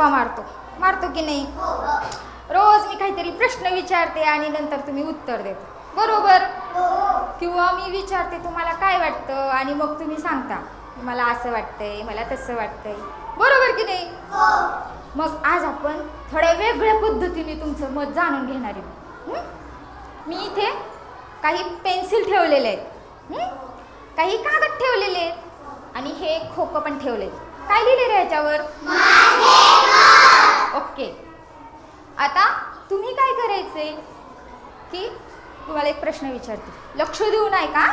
गप्पा मारतो. मारतो की नाही? रोज मी काहीतरी प्रश्न विचारते आणि नंतर तुम्ही उत्तर देत. बरोबर? किंवा मी विचारते तुम्हाला काय वाटतं? आणि मग तुम्ही सांगता मला असं वाटतंय मला तसं वाटतंय. बरोबर की नाही? मग आज आपण थोड्या वेगळ्या पद्धतीने तुमचं मत जाणून घेणार आहे. मी इथे काही पेन्सिल ठेवलेले आहेत. काही कागद ठेवलेले आहेत. आणि हे खोकं पण ठेवले काय लिहिलेलं आहे याच्यावर? ओके. आता तुम्ही काय करायचे? की तुम्हाला एक प्रश्न विचारते. लक्ष देऊन आहे का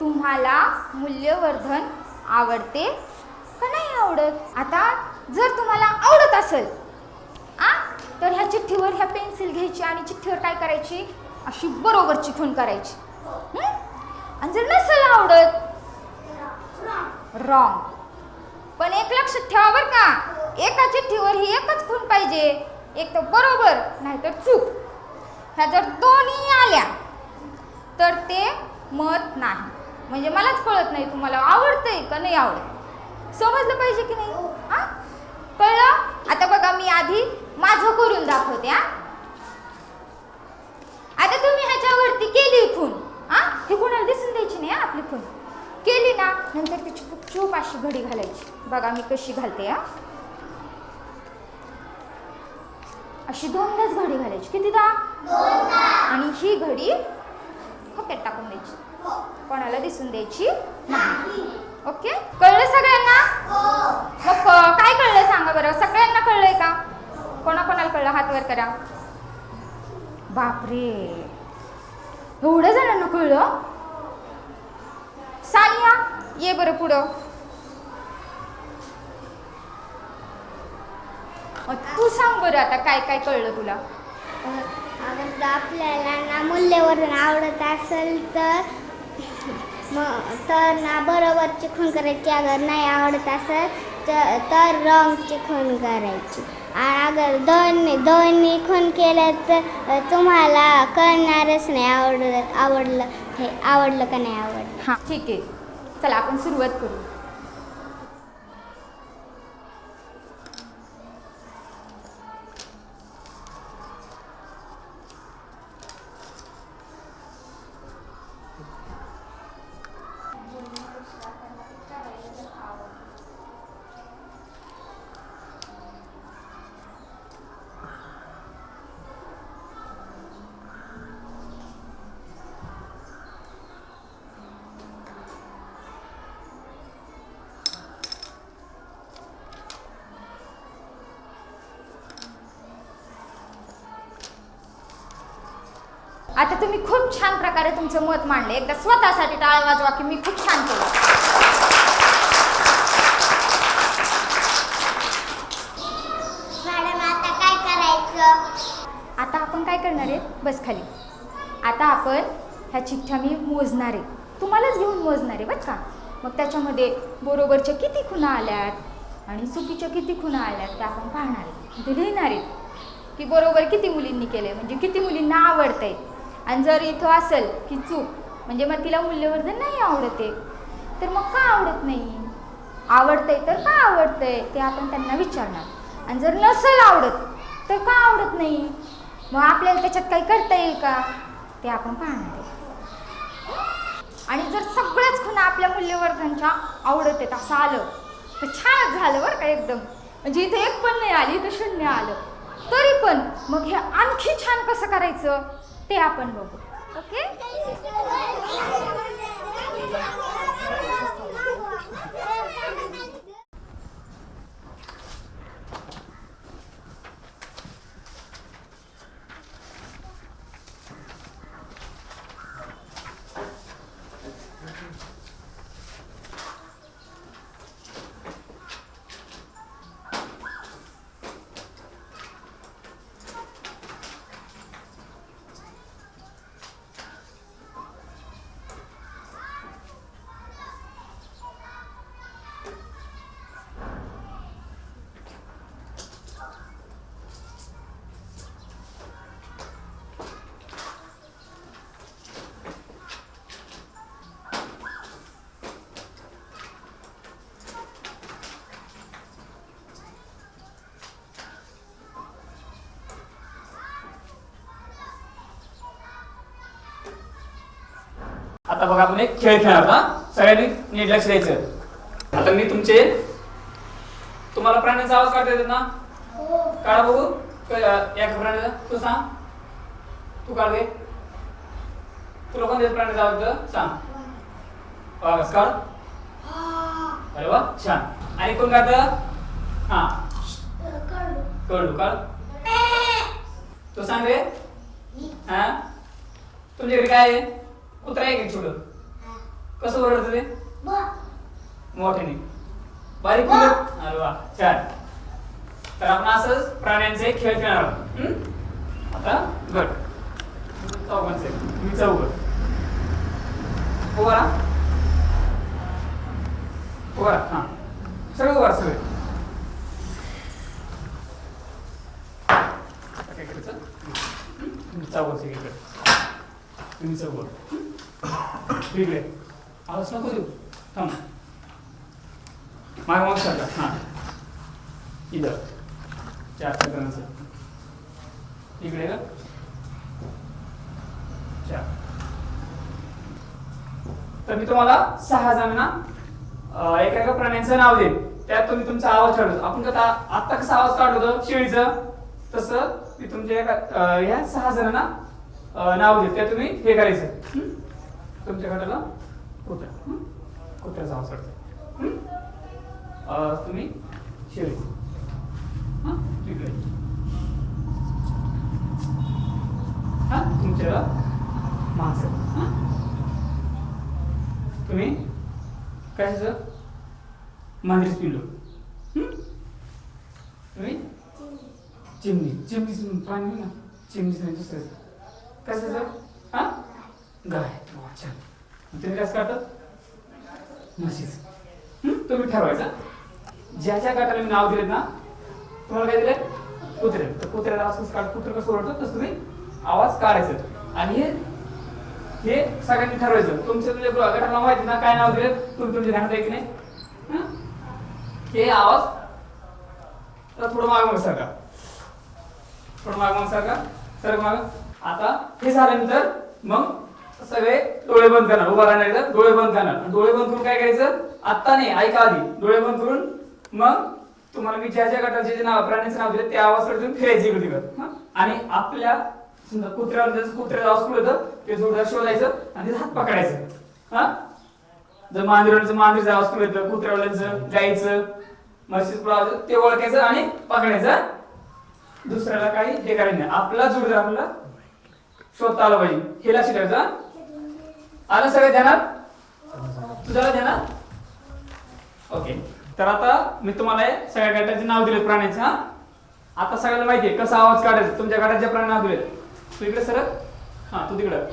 तुम्हाला मूल्यवर्धन आवडते का नाही आवडत? आता जर तुम्हाला आवडत असेल आ तर ह्या चिठ्ठीवर ह्या पेन्सिल घ्यायची आणि चिठ्ठीवर काय करायची? अशी बरोबर चिठून करायची. आणि जर नसेल आवडत रॉंग पण एक लक्षात ठेवा बरं का. एका चिठ्ठीवर ही एकच खून पाहिजे. एक तर बरोबर नाहीतर चूक. ह्या जर दोन्ही आल्या तर ते मत नाही. म्हणजे मलाच कळत नाही तुम्हाला आवडतंय का नाही आवडत. समजलं पाहिजे की नाही? हां? कळलं? आता बघा मी आधी माझं करून दाखवते हां. आता तुम्ही ह्याच्यावरती केली खून हां? ही कुणाला दिसून द्यायची नाही आपली खून. केली ना नंतर तिची खूप चूप अशी घडी घालायची. बघा मी कशी घालते हां. अशी दोनदाच घडी घालायची. कितीदा आणि ही घडी खोक्यात टाकून द्यायची. कोणाला दिसून द्यायची? नाही. ओके? कळलं सगळ्यांना? मग क- काय कळलं सांगा बरं. सगळ्यांना कळलंय का? कोणाकोणाला कळलं? हात वर करा. बापरे. एवढ्या जणांना कळलं? सानिया ये बरं पुढं. तू सांग बरं आता काय काय कळलं तुला? अगर आपल्याला ना मूल्यवर्धन आवडत असेल तर मग तर ना बरोबरची खून करायची. अगर नाही आवडत असेल तर तर रॉंगची खून करायची. आणि अगर दोन्ही दोन्ही खून केलं तर तुम्हाला कळणारच नाही आवडलं आवडलं हे आवडलं का नाही आवडलं. हां ठीक आहे. चला आपण सुरुवात करू. आता तुम्ही खूप छान प्रकारे तुमचं मत मांडले. एकदा स्वतःसाठी टाळ वाजवा की मी खूप छान केलं. आता काय करायचं? आता आपण काय करणार आहे? बस खाली. आता आपण ह्या चिठ्ठ्या मी मोजणार आहे. तुम्हालाच घेऊन मोजणार आहे बरं का? मग त्याच्यामध्ये बरोबरच्या किती खुणा आल्यात आणि चुकीच्या किती खुणा आल्यात त्या आपण पाहणार आहे. ते लिहिणार आहे की बरोबर किती मुलींनी केले म्हणजे किती मुलींना आवडतंय? आणि जर इथं असेल की चूक म्हणजे मग तिला मूल्यवर्धन नाही आवडते तर मग का आवडत नाही? आवडतंय तर का आवडतंय? ते आपण त्यांना विचारणार. आणि जर नसेल आवडत तर का आवडत नाही? मग आपल्याला त्याच्यात काही करता येईल का? ते आपण पाहणार आहे. आणि जर सगळ्याच खुणा आपल्या मूल्यवर्धनच्या आवडत आहेत असं आलं तर छानच झालं बरं का एकदम. म्हणजे इथे एक पण नाही आली तर शून्य आलं. तरी पण मग हे आणखी छान कसं करायचं? ते आपण बघू. ओके आता बघा आपण एक खेळ खेळणार हा? सगळ्यांनी नीट लक्ष द्यायचं. आता मी तुमचे तुम्हाला प्राण्यांचा आवाज काढता येतात ना? काढा बघू. क- या प्राण्याचा. तू सांग. तू काढ दे तुला कोणत्या प्राण्याचा आवाज? सांग. वाघास काढ. अरे वा छान. आणि कोण काढत? हा. कळू काढ. तू सांग रे. हा? तुमच्याकडे काय आहे? कुत्रा आहे का छोट कसं ओरडतं ते? मोठ्याने. बारीक कुत्र अरे वा छान. तर आपण असंच प्राण्यांचे खेळ खेळणार आहोत? आता गट. चौघांचे. मी चौघ. उभा. उभा. हा. सगळे उभा सगळे. करायचं? हम्म? तुम्ही चौघांचे ठीक आहे आवाज नको देऊ थांब माग माग सरका हां इथं चार चक्रांचं इकडे का चार तर मी तुम्हाला सहा जणांना एका एका प्राण्यांचं नाव देईन. त्यात तुम्ही तुमचा आवाज काढतो आपण कसा आत्ता कसा आवाज काढतो शेळीचं. तसं मी तुमच्या एका ह्या सहा जणांना नाव देईल त्या तुम्ही हे करायचं. तुमच्या गटाला कुत्रा. कुत्र्याचा आवाज तुम्ही? शेळी हां? तिकडे. हां? तुमच्याला माणसं हां? तुम्ही? कशाचं मांजरीच पिल्लू. तुम्ही? चिमणी. चिमणीच प्राणी ना. चिमणीच नाही दुसरं कशाचं हां? गाय वाचन तुम्ही कसं काढतात म्हशीच. तुम्ही ठरवायचं. ज्या ज्या गटाला मी नाव दिलेत ना तुम्हाला काय दिले कुत्रे. तर कुत्र्याचा असंच काढ कुत्र कसं ओरडतो तसं तुम्ही आवाज काढायचं. आणि हे हे सगळ्यांनी ठरवायचं. तुमच्या म्हणजे तुझ्या गटाला माहिती ना काय नाव दिलेत? तुम्ही तुमच्या ध्यानात आहे की नाही? हे? आवाज तर थोडं माग मग सरका. थोडं माग मग सरका. सर माग. आता हे झाल्यानंतर मग सगळे डोळे बंद करणार उभा राहणार डोळे बंद करणार. डोळे बंद करून काय करायचं? आता नाही ऐका आधी. डोळे बंद करून मग तुम्हाला मी ज्या ज्या गटाचे जे नाव प्राण्यांचे नाव दिले त्या आवाज तुम्ही फिरायचे इकडे तिकडे. आणि आपल्या समजा कुत्र्यावर जसं कुत्र्याचं आवाज कुठे होतं ते जोरदार शोधायचं आणि हात पकडायचं. हा? जर मांजराचं मांजरीचा आवाज कुठे येतं कुत्र्यावाल्यांचं गायचं म्हशीचं आवाज ते ओळखायचं आणि पकडायचं. दुसऱ्याला काही हे करायचं नाही. आपला जोडदार आपला शोधता आला पाहिजे. हे लक्ष ठेवायचं आलं सगळं ध्यानात? तुझ्याला ध्यानात? ओके तर आता मी तुम्हाला सगळ्या गटाचे नाव दिले प्राण्यांचे हा? आता सगळ्याला माहिती आहे कसा आवाज काढायचा तुमच्या गटाचे प्राणी नाव दिले तू इकडे सरक हा तू तिकडं.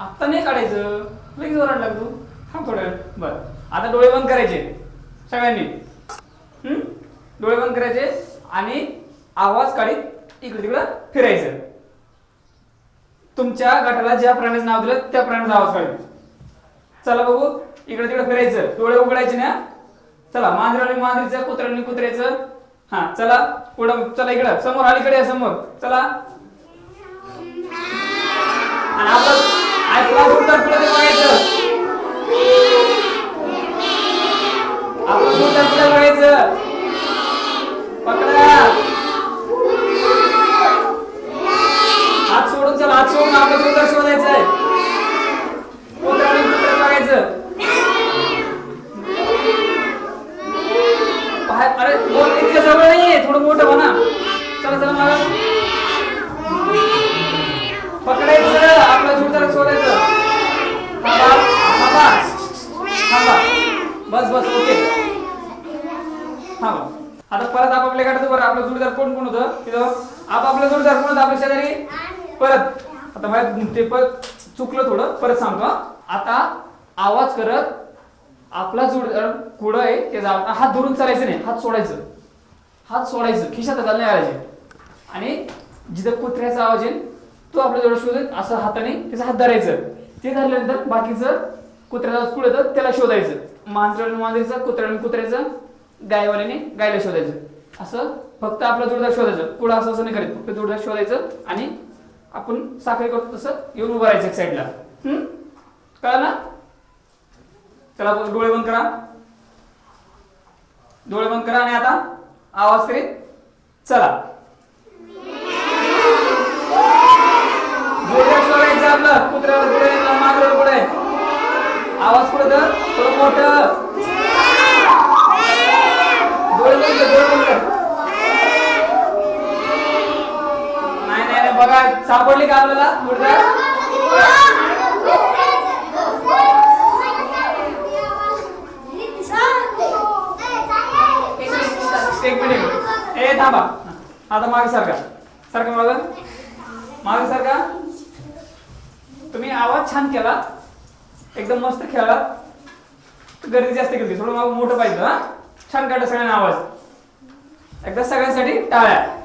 आत्ता नाही काढायचं. लगेच ओरड लाग तू थांब थोड्या बरं बर. आता डोळे बंद करायचे. सगळ्यांनी. डोळे बंद करायचे आणि आवाज काढीत इकडे तिकडं फिरायचं. तुमच्या गटाला ज्या प्राण्याचं नाव दिलं त्या प्राण्याचा आवाज काढायचा चला बघू इकडे तिकडे फिरायचं. डोळे उघडायचे ना? चला मांजराने मांजरीचं कुत्र्याने कुत्र्याचं. हा चला पुढं चला इकडं. समोर अलीकडे या समोर. चला. आणि आपण ऐकला पुढे ते बघायचं. आपलं जोरदार पुढे बघायचं. जोडदार कोण कोण होतं? तिथं आपापलं जोडदार कोण होतं आपल्या शेजारी? परत. आता मला ते परत चुकलं थोडं. परत सांगतो. आता आवाज करत आपला जोडदार कुठं आहे ते जाऊ हात धरून चालायचं नाही. हात सोडायचं. हात सोडायचं. खिशात हाताला नाही घालायचे आणि जिथं कुत्र्याचा आवाज येईल तो आपल्या जवळ शोधेल. असं हाताने त्याचा हात धरायचं. ते धरल्यानंतर बाकीचं कुत्र्याचा आवाज कुठं येतं त्याला शोधायचं. मांजराने मांजरीचं कुत्र्याने कुत्र्याचं गायवाल्याने गायला शोधायचं. असं फक्त आपलं जोडदार शोधायचं. पुढं असं असं नाही करायचं. फक्त जोडदार शोधायचं आणि आपण साखळी करतो तसं येऊन उभं राहायचं एक साईडला कळा ना? चला डोळे बंद करा. डोळे बंद करा आणि आता आवाज करीत चला. जोरदार आपलं. कुत्र्याला पुढे मागल्यावर पुढे. आवाज पुढे तर थोडं मोठं डोळे बंद कर, डोळे बंद कर. नाही नाही बघा सापडली का? आपल्याला मुर्गा एक मिनिट ए थांबा. आता मागे सारखा सारखा माग मागे सारखा तुम्ही आवाज छान केला. एकदम मस्त खेळला. गर्दी जास्त केली. थोडं मग मोठं पाहिजे हा? छान काढा सगळ्यांना आवाज. एकदा सगळ्यांसाठी टाळ्या.